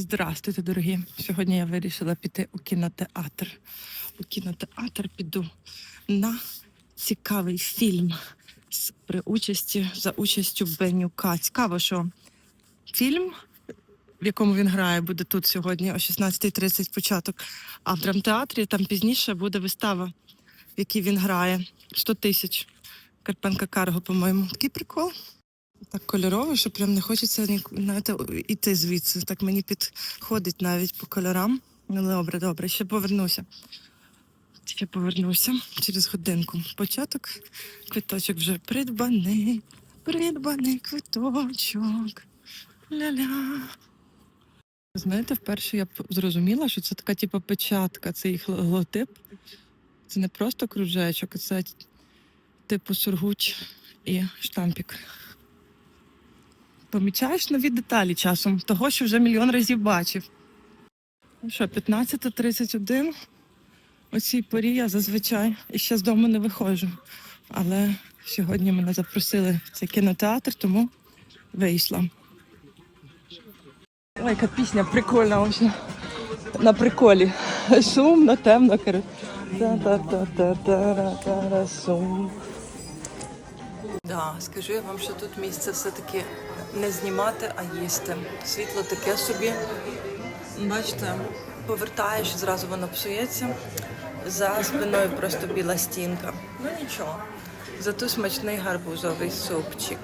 Здравствуйте, дорогі. Сьогодні я вирішила піти у кінотеатр. У кінотеатр піду на цікавий фільм з при участі за участю Бенюка. Цікаво, що фільм, в якому він грає, буде тут сьогодні о 16.30 початок. А в драмтеатрі там пізніше буде вистава, в якій він грає 100 тисяч. Карпенка Карго, по-моєму. Такий прикол. Так кольорово, що прям не хочеться ні, знаєте, іти звідси. Так мені підходить навіть по кольорам. Ну, добре, добре, ще повернуся. Ще повернуся через годинку. Початок, квиточок вже придбаний. Придбаний квиточок. Ля-ля. Знаєте, вперше я зрозуміла, що це така, типу, печатка, це їх логотип. Це не просто кружечок, це типу сургуч і штампік. Помічаєш нові деталі часом, того, що вже мільйон разів бачив. Ну що, 15.31. О цій порі я зазвичай іще з дому не виходжу. Але сьогодні мене запросили в цей кінотеатр, тому вийшла. Ой, яка пісня прикольна взагалі. На приколі. Шумно, темно. Сум. Да, скажу я вам, що тут місце все-таки не знімати, а їсти. Світло таке собі. Бачите, повертаєш, зразу воно псується. За спиною просто біла стінка. Ну нічого. Зато смачний гарбузовий супчик.